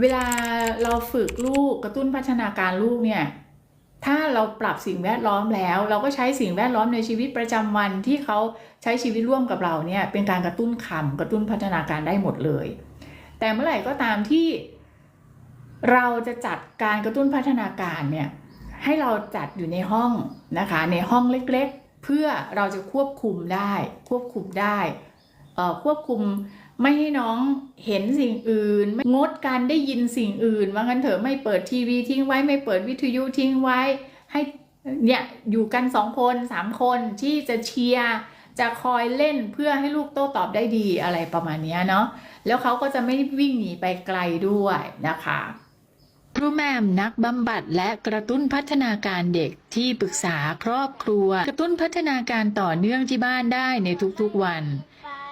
เวลาเราฝึกลูกกระตุ้นพัฒนาการลูกเนี่ย ถ้าเราปรับสิ่งแวดล้อมแล้ว เราก็ใช้สิ่งแวดล้อมในชีวิตประจำวันที่เขาใช้ชีวิตร่วมกับเราเนี่ยเป็นการกระตุ้นคำกระตุ้นพัฒนาการได้หมดเลย แต่เมื่อไหร่ก็ตามที่เราจะจัดการกระตุ้นพัฒนาการเนี่ยให้เราจัดอยู่ในห้องนะคะในห้องเล็กๆ เพื่อเราจะควบคุมได้ ควบคุมได้ควบคุม ไม่ให้น้องเห็นสิ่งอื่น งดการได้ยินสิ่งอื่น ว่างั้นเถอะไม่เปิดทีวีทิ้งไว้ไม่เปิดวิทยุทิ้งไว้ ให้เนี่ยอยู่กันสองคนสามคนที่จะเชียร์จะคอยเล่นเพื่อให้ลูกโต้ตอบได้ดีอะไรประมาณนี้เนาะแล้วเขาก็จะไม่วิ่งหนีไปไกลด้วยนะคะครูแม่มนักบำบัดและกระตุ้นพัฒนาการเด็กที่ปรึกษาครอบครัว กระตุ้นพัฒนาการต่อเนื่องที่บ้านได้ในทุกๆวัน